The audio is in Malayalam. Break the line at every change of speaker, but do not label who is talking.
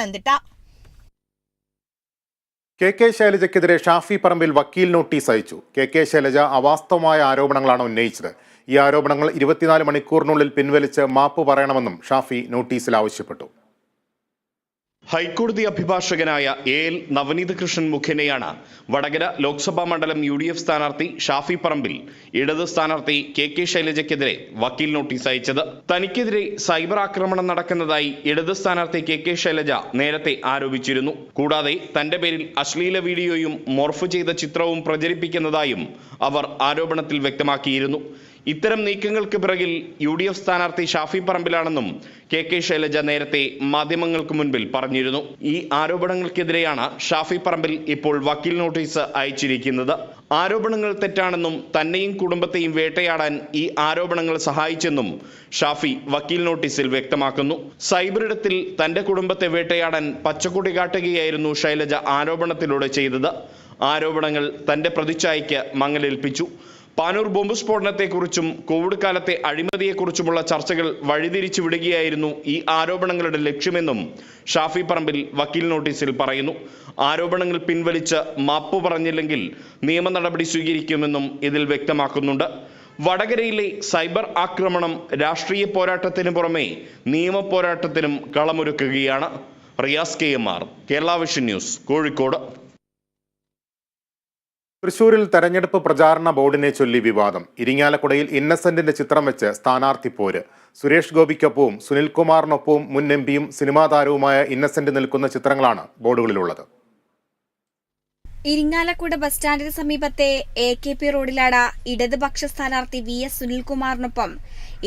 പത്തനംതിട്ട
കെ കെ ശൈലജയ്ക്കെതിരെ ഷാഫി പറമ്പിൽ വക്കീൽ നോട്ടീസ് അയച്ചു. കെ കെ ശൈലജ അവാസ്തവമായ ആരോപണങ്ങളാണ് ഉന്നയിച്ചത്. ഈ ആരോപണങ്ങൾ ഇരുപത്തിനാല് മണിക്കൂറിനുള്ളിൽ പിൻവലിച്ച് മാപ്പ് പറയണമെന്നും ഷാഫി നോട്ടീസിൽ ആവശ്യപ്പെട്ടു.
ഹൈക്കോടതി അഭിഭാഷകനായ എ എൽ നവനീത കൃഷ്ണൻ മുഖേനയാണ് വടകര ലോക്സഭാ മണ്ഡലം യു ഡി എഫ് സ്ഥാനാർത്ഥി ഷാഫി പറമ്പിൽ ഇടത് സ്ഥാനാർത്ഥി കെ കെ ശൈലജയ്ക്കെതിരെ വക്കീൽ നോട്ടീസ് അയച്ചത്. തനിക്കെതിരെ സൈബർ ആക്രമണം നടക്കുന്നതായി ഇടത് സ്ഥാനാർത്ഥി കെ കെ ശൈലജ നേരത്തെ ആരോപിച്ചിരുന്നു. കൂടാതെ തന്റെ പേരിൽ അശ്ലീല വീഡിയോയും മോർഫ് ചെയ്ത ചിത്രവും പ്രചരിപ്പിക്കുന്നതായും അവർ ആരോപണത്തിൽ വ്യക്തമാക്കിയിരുന്നു. ഇത്തരം നീക്കങ്ങൾക്ക് പിറകിൽ യു ഡി എഫ് സ്ഥാനാർത്ഥി ഷാഫി പറമ്പിലാണെന്നും കെ കെ ശൈലജ നേരത്തെ മാധ്യമങ്ങൾക്ക് മുൻപിൽ പറഞ്ഞിരുന്നു. ഈ ആരോപണങ്ങൾക്കെതിരെയാണ് ഷാഫി പറമ്പിൽ ഇപ്പോൾ വക്കീൽ നോട്ടീസ് അയച്ചിരിക്കുന്നത്. ആരോപണങ്ങൾ തെറ്റാണെന്നും തന്നെയും കുടുംബത്തെയും വേട്ടയാടാൻ ഈ ആരോപണങ്ങൾ സഹായിച്ചെന്നും ഷാഫി വക്കീൽ നോട്ടീസിൽ വ്യക്തമാക്കുന്നു. സൈബറിടത്തിൽ തന്റെ കുടുംബത്തെ വേട്ടയാടാൻ പച്ചക്കൊടി കാട്ടുകയായിരുന്നു ശൈലജ ആരോപണത്തിലൂടെ ചെയ്തത്. ആരോപണങ്ങൾ തന്റെ പ്രതിച്ഛായയ്ക്ക് മങ്ങലേൽപ്പിച്ചു. പാനൂർ ബോംബ് സ്ഫോടനത്തെക്കുറിച്ചും കോവിഡ് കാലത്തെ അഴിമതിയെക്കുറിച്ചുമുള്ള ചർച്ചകൾ വഴിതിരിച്ചു വിടുകയായിരുന്നു ഈ ആരോപണങ്ങളുടെ ലക്ഷ്യമെന്നും ഷാഫി പറമ്പിൽ വക്കീൽ നോട്ടീസിൽ പറയുന്നു. ആരോപണങ്ങൾ പിൻവലിച്ച് മാപ്പ് പറഞ്ഞില്ലെങ്കിൽ നിയമ നടപടി സ്വീകരിക്കുമെന്നും ഇതിൽ വ്യക്തമാക്കുന്നുണ്ട്. വടകരയിലെ സൈബർ ആക്രമണം രാഷ്ട്രീയ പോരാട്ടത്തിന് പുറമെ നിയമ പോരാട്ടത്തിനും കളമൊരുക്കുകയാണ്. Riyaz K M R Kerala vision news Kozhikode.
തൃശൂരിൽ തെരഞ്ഞെടുപ്പ് പ്രചാരണ ബോർഡിനെ ചൊല്ലി വിവാദം. ഇരിങ്ങാലക്കുടയിൽ ഇന്നസെന്റിന്റെ ചിത്രം വെച്ച് സ്ഥാനാർത്ഥി പോര്. സുരേഷ് ഗോപിക്കൊപ്പവും സുനിൽകുമാറിനൊപ്പവും മുൻ എം പിയും സിനിമാ താരവുമായ ഇന്നസെന്റ് നിൽക്കുന്ന ചിത്രങ്ങളാണ് ബോർഡുകളിലുള്ളത്.
ഇരിങ്ങാലക്കുട ബസ് സ്റ്റാൻഡിന് സമീപത്തെ എ കെ പി റോഡിലാണ് ഇടതുപക്ഷ സ്ഥാനാർത്ഥി വി എസ് സുനിൽകുമാറിനൊപ്പം.